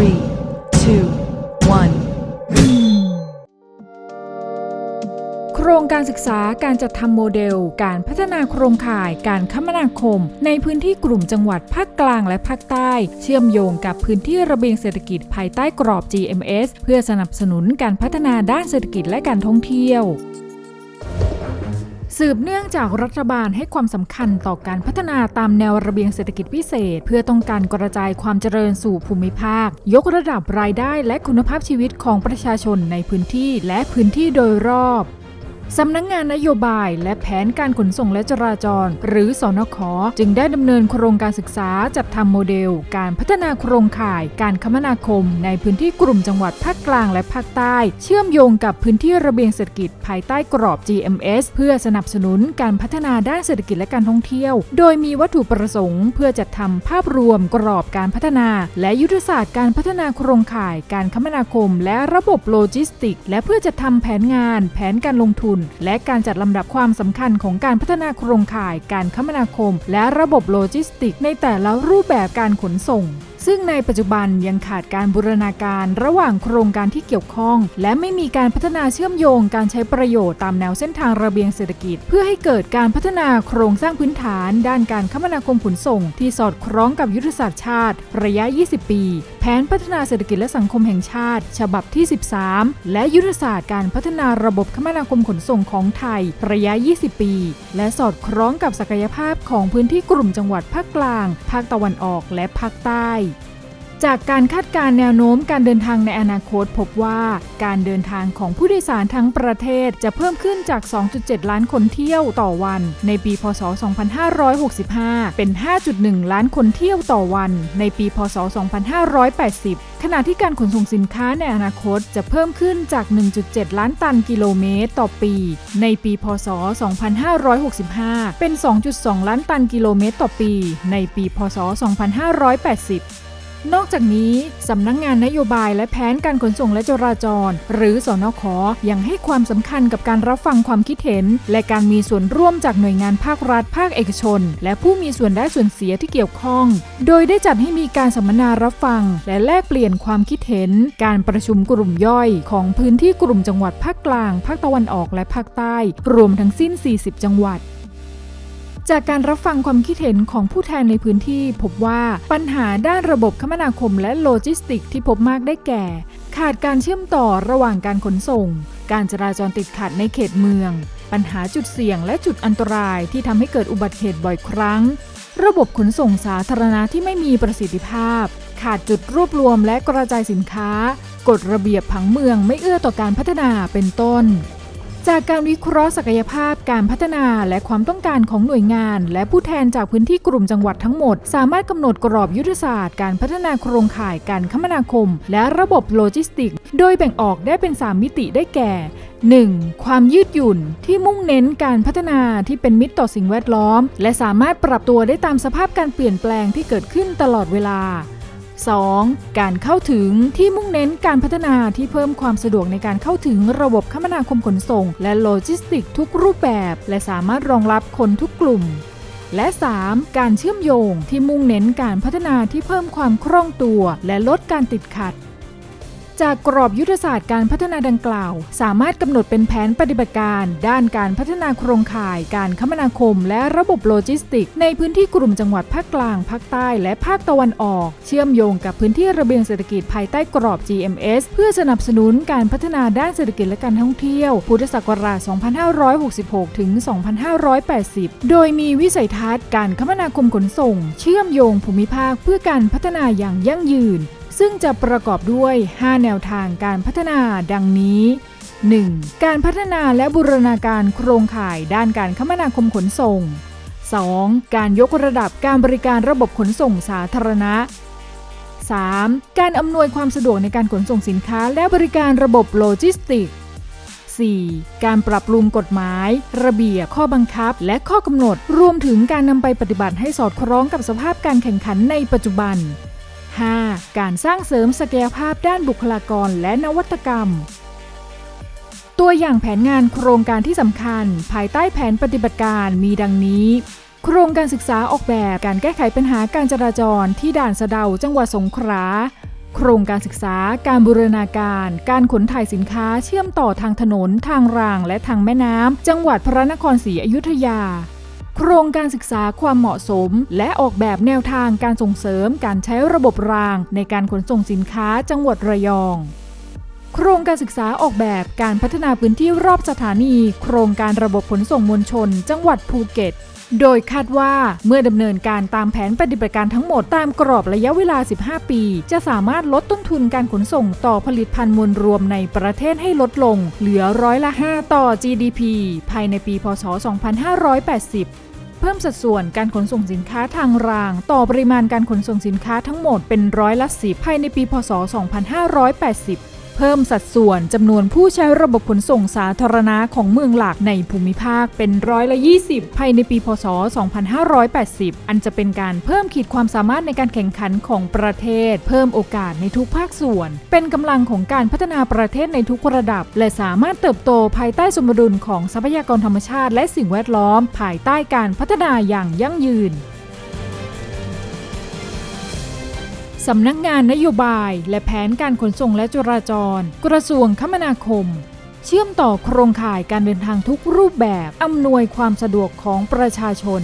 three, two, one. โครงการศึกษาการจัดทำโมเดล การพัฒนาโครงข่ายการคมนาคม ในพื้นที่กลุ่มจังหวัดภาคกลางและภาคใต้ เชื่อมโยงกับพื้นที่ระเบียงเศรษฐกิจภายใต้กรอบ GMS เพื่อสนับสนุนการพัฒนาด้านเศรษฐกิจและการท่องเที่ยว สืบเนื่องจากรัฐบาลให้ความสำคัญต่อการพัฒนาตามแนวระเบียงเศรษฐกิจพิเศษ เพื่อต้องการกระจายความเจริญสู่ภูมิภาค ยกระดับรายได้และคุณภาพชีวิตของประชาชนในพื้นที่และพื้นที่โดยรอบ สำนักงงานนโยบายและแผนการขนส่งและจราจร หรือสอนคจึงได้ดำเนินโครงการศึกษาจัดทำโมเดล การพัฒนาโครงข่ายการคมนาคม ในพื้นที่กลุ่มจังหวัดภาคกลางและภาคใต้ เชื่อมโยงกับพื้นที่ระเบียงเศรษฐกิจภายใต้กรอบ GMS เพื่อสนับสนุนการพัฒนาด้านเศรษฐกิจและการท่องเที่ยว โดยมีวัตถุประสงค์ เพื่อจัดทำภาพรวมกรอบการพัฒนา และยุทธศาสตร์การพัฒนาโครงข่ายการคมนาคม และระบบโลจิสติก และเพื่อจัดทำแผนงาน แผนการลงทุนและการจัดลำดับความสำคัญของการพัฒนาโครงข่ายการคมนาคม และระบบโลจิสติก ในแต่ละรูปแบบการขนส่ง ซึ่งในปัจจุบันยังขาดการบูรณาการระหว่างโครงการที่เกี่ยวข้อง และไม่มีการพัฒนาเชื่อมโยงการใช้ประโยชน์ตามแนวเส้นทางระเบียงเศรษฐกิจ เพื่อให้เกิดการพัฒนาโครงสร้างพื้นฐาน ด้านการคมนาคมขนส่ง ที่สอดคล้องกับยุทธศาสตร์ชาติ ระยะ 20 ปีแผนพัฒนาเศรษฐกิจและสังคมแห่งชาติ ฉบับที่ 13 และยุทธศาสตร์การพัฒนาระบบคมนาคมขนส่งของไทยระยะ 20 ปี และสอดคล้องกับศักยภาพของพื้นที่กลุ่มจังหวัดภาคกลาง ภาคตะวันออกและภาคใต้ จากการคาดการณ์แนวโน้มการเดินทางในอนาคตพบว่าการเดินทางของผู้โดยสารทั้งประเทศจะเพิ่มขึ้นจาก 2.7 ล้านคนเที่ยวต่อวัน ในปี พศ 2565 เป็น 5.1 ล้านคนเที่ยวต่อวัน ในปี พศ 2580 ขณะที่การขนส่งสินค้าในอนาคตจะเพิ่มขึ้นจาก 1.7 ล้านตันกิโลเมตรต่อปี ในปี พศ 2565 เป็น 2.2 ล้านตันกิโลเมตรต่อปี ในปี พศ 2580 นอกจากนี้ สำนักงงานนโยบายและแผนการขนส่งและจราจร หรือสอนคยังให้ความสำคัญกับการรับฟังความคิดเห็น และการมีส่วนร่วมจากหน่วยงานภาครัฐภาคเอกชน และผู้มีส่วนได้ส่วนเสียที่เกี่ยวข้อง โดยได้จัดให้มีการสัมมนารับฟัง และแลกเปลี่ยนความคิดเห็น การประชุมกลุ่มย่อย ของพื้นที่กลุ่มจังหวัดภาคกลาง ภาคตะวันออกและภาคใต้ รวมทั้งสิ้น 40 จังหวัด จากการรับฟังความคิดเห็นของผู้แทนในพื้นที่ พบว่าปัญหาด้านระบบคมนาคมและโลจิสติกที่พบมากได้แก่ ขาดการเชื่อมต่อระหว่างการขนส่ง การจราจรติดขัดในเขตเมือง ปัญหาจุดเสี่ยงและจุดอันตรายที่ทำให้เกิดอุบัติเหตุบ่อยครั้ง ระบบขนส่งสาธารณะที่ไม่มีประสิทธิภาพ ขาดจุดรวบรวมและกระจายสินค้ากฎระเบียบผังเมืองไม่เอื้อต่อการพัฒนาเป็นต้น จากการวิเคราะห์ศักยภาพการพัฒนาและความต้องการของหน่วยงาน และผู้แทนจากพื้นที่กลุ่มจังหวัดทั้งหมด สามารถกำหนดกรอบยุทธศาสตร์การพัฒนาโครงข่ายการคมนาคม และระบบโลจิสติก โดยแบ่งออกได้เป็น 3 มิติได้แก่ 1. ความยืดหยุ่นที่มุ่งเน้นการพัฒนาที่เป็นมิตรต่อสิ่งแวดล้อม และสามารถปรับตัวได้ตามสภาพการเปลี่ยนแปลงที่เกิดขึ้นตลอดเวลา 2. การเข้าถึงที่มุ่งเน้นการพัฒนาที่เพิ่มความสะดวกในการเข้าถึงระบบคมนาคมขนส่ง และโลจิสติกทุกรูปแบบ และสามารถรองรับคนทุกกลุ่มและ 3. การเชื่อมโยงที่มุ่งเน้นการพัฒนาที่เพิ่มความคล่องตัว และลดการติดขัด จากกรอบยุทธศาสตร์การพัฒนาดังกล่าว สามารถกำหนดเป็นแผนปฏิบัติการ ด้านการพัฒนาโครงข่าย การคมนาคม และระบบโลจิสติก ในพื้นที่กลุ่มจังหวัดภาคกลาง ภาคใต้ และภาคตะวันออก เชื่อมโยงกับพื้นที่ระเบียงเศรษฐกิจภายใต้กรอบ GMS เพื่อสนับสนุนการพัฒนาด้านเศรษฐกิจและการท่องเที่ยว พุทธศักราช 2566 ถึง 2580 โดยมีวิสัยทัศน์การคมนาคมขนส่ง เชื่อมโยงภูมิภาคเพื่อการพัฒนาอย่างยั่งยืน ซึ่งจะประกอบด้วย 5 แนวทางการพัฒนาดังนี้ 1. การพัฒนาและบูรณาการโครงข่ายด้านการคมนาคมขนส่ง 2. การยกระดับการบริการระบบขนส่งสาธารณะ 3. การอำนวยความสะดวกในการขนส่งสินค้าและบริการระบบโลจิสติก 4. การปรับปรุงกฎหมาย ระเบียบข้อบังคับ และข้อกำหนด รวมถึงการนำไปปฏิบัติให้สอดคล้องกับสภาพการแข่งขันในปัจจุบัน 5. การสร้างเสริมศักยภาพด้านบุคลากรและนวัตกรรม ตัวอย่างแผนงานโครงการที่สำคัญ ภายใต้แผนปฏิบัติการมีดังนี้ โครงการศึกษาออกแบบการแก้ไขปัญหาการจราจรที่ด่านสะเดาจังหวัดสงขลาโครงการศึกษาการบูรณาการ การขนถ่ายสินค้าเชื่อมต่อทางถนน ทางราง และทางแม่น้ำจังหวัดพระนครศรีอยุธยา โครงการศึกษาความเหมาะสม และออกแบบแนวทางการส่งเสริมการใช้ระบบราง ในการขนส่งสินค้าจังหวัดระยอง โครงการศึกษาออกแบบการพัฒนาพื้นที่รอบสถานี โครงการระบบขนส่งมวลชน จังหวัดภูเก็ต โดยคาดว่าเมื่อดำเนินการตามแผนปฏิบัติการทั้งหมดตามกรอบระยะเวลา 15 ปี จะสามารถลดต้นทุนการขนส่งต่อผลิตภัณฑ์มวลรวมในประเทศให้ลดลง เหลือร้อยละ 5 ต่อ GDP ภายในปี พศ 2580เพิ่มสัดส่วนการขนส่งสินค้าทางราง ต่อปริมาณการขนส่งสินค้าทั้งหมดเป็นร้อยละ10ภายในปี พศ 2580 พิ่มสัดส่วนจำนวนผู้ใช้ระบบขนส่งสาธารณะของเมืองหลักในภูมิภาคเป็นร้อยละ 20 ภายในปี พศ 2580 อันจะเป็นการเพิ่มขีดความสามารถในการแข่งขันของประเทศ เพิ่มโอกาสในทุกภาคส่วน เป็นกำลังของการพัฒนาประเทศในทุกระดับ และสามารถเติบโตภายใต้สมดุลของทรัพยากรธรรมชาติ และสิ่งแวดล้อม ภายใต้การพัฒนาอย่างยั่งยืน สำนักงานนโยบายและแผนการขนส่งและจราจร กระทรวงคมนาคม เชื่อมต่อโครงข่ายการเดินทางทุกรูปแบบ อำนวยความสะดวกของประชาชน